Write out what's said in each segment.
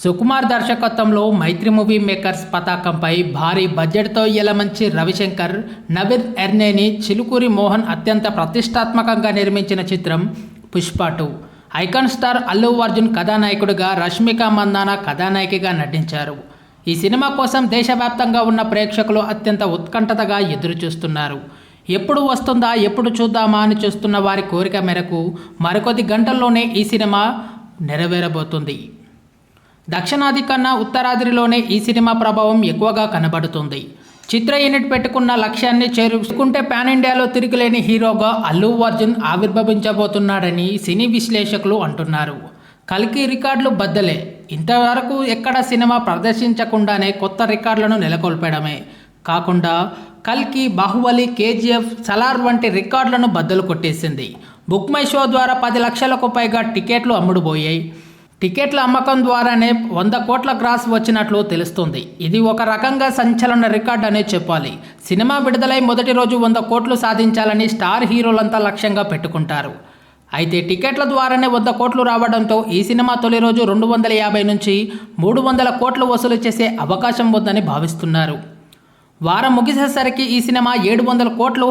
సుకుమార్ దర్శకత్వంలో మైత్రి movie makers పతాకంపై భారీ బడ్జెట్తో ఎలమంచి రవిశంకర్ నవీర్ ఎర్నేని చిలుకూరి మోహన్ అత్యంత ప్రతిష్టాత్మకంగా నిర్మించిన చిత్రం Pushpa two. Icon star Allu Arjun కథానాయకుడిగా రష్మిక మందాన కథానాయికగా నటించారు. ఈ సినిమా కోసం దేశవ్యాప్తంగా ఉన్న ప్రేక్షకులు అత్యంత ఉత్కంఠతగా ఎదురుచూస్తున్నారు. ఎప్పుడు వస్తుందా ఎప్పుడు చూద్దామా అని చూస్తున్న వారి కోరిక మేరకు మరికొద్ది గంటల్లోనే ఈ సినిమా నెరవేరబోతుంది. దక్షిణాది కన్నా ఉత్తరాదిలోనే ఈ సినిమా ప్రభావం ఎక్కువగా కనబడుతుంది. చిత్ర యూనిట్ పెట్టుకున్న లక్ష్యాన్ని చేరుకుంటే పాన్ ఇండియాలో తిరిగిలేని హీరోగా అల్లు అర్జున్ ఆవిర్భవించబోతున్నాడని సినీ విశ్లేషకులు అంటున్నారు. కల్కి రికార్డులు బద్దలే. ఇంతవరకు ఎక్కడ సినిమా ప్రదర్శించకుండానే కొత్త రికార్డులను నెలకొల్పడమే. కాకుండా కల్కి బాహుబలి కేజీఎఫ్ సలార్ వంటి రికార్డులను బద్దలు కొట్టేసింది. బుక్ మై షో ద్వారా పది లక్షలకు పైగా టికెట్లు అమ్ముడుపోయాయి. టికెట్ల అమ్మకం ద్వారానే వంద కోట్ల గ్రాస్ వచ్చినట్లు తెలుస్తుంది. ఇది ఒక రకంగా సంచలన రికార్డ్ అనే చెప్పాలి. సినిమా విడుదలై మొదటి రోజు వంద కోట్లు సాధించాలని స్టార్ హీరోలంతా లక్ష్యంగా పెట్టుకుంటారు. అయితే టికెట్ల ద్వారానే వంద కోట్లు రావడంతో ఈ సినిమా తొలి రోజు రెండు వందల యాభై నుంచి మూడు వందల కోట్లు వసూలు చేసే అవకాశం ఉందని భావిస్తున్నారు. వారం ముగిసేసరికి ఈ సినిమా ఏడు వందల కోట్లు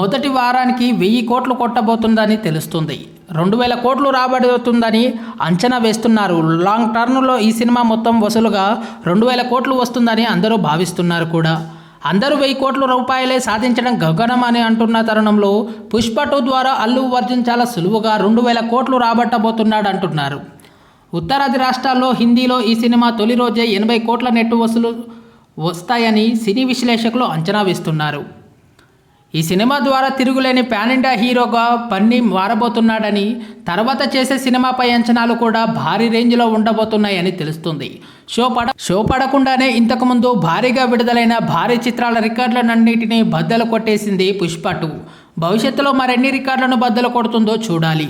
మొదటి వారానికి వెయ్యి కోట్లు కొట్టబోతుందని తెలుస్తుంది. రెండు వేల కోట్లు రాబడుతుందని అంచనా వేస్తున్నారు. లాంగ్ టర్మ్లో ఈ సినిమా మొత్తం వసూలుగా రెండు వేల కోట్లు వస్తుందని అందరూ భావిస్తున్నారు కూడా. అందరూ వెయ్యి కోట్ల రూపాయలే సాధించడం గగనం అని అంటున్న తరుణంలో పుష్ప టూ ద్వారా అల్లు అర్జున్ చాలా సులువుగా రెండు వేల కోట్లు రాబట్టబోతున్నాడు అంటున్నారు. ఉత్తరాది రాష్ట్రాల్లో హిందీలో ఈ సినిమా తొలి రోజే ఎనభై కోట్ల నెట్టు వసూలు వస్తాయని సినీ విశ్లేషకులు అంచనా వేస్తున్నారు. ఈ సినిమా ద్వారా తిరుగులేని పాన్ ఇండియా హీరోగా పన్ని మారబోతున్నాడని తర్వాత చేసే సినిమాపై అంచనాలు కూడా భారీ రేంజ్లో ఉండబోతున్నాయని తెలుస్తుంది. షో పడ షో పడకుండానే ఇంతకుముందు భారీగా విడుదలైన భారీ చిత్రాల రికార్డులన్నింటినీ బద్దలు కొట్టేసింది పుష్ప టూ. భవిష్యత్తులో మరెన్ని రికార్డులను బద్దలు కొడుతుందో చూడాలి.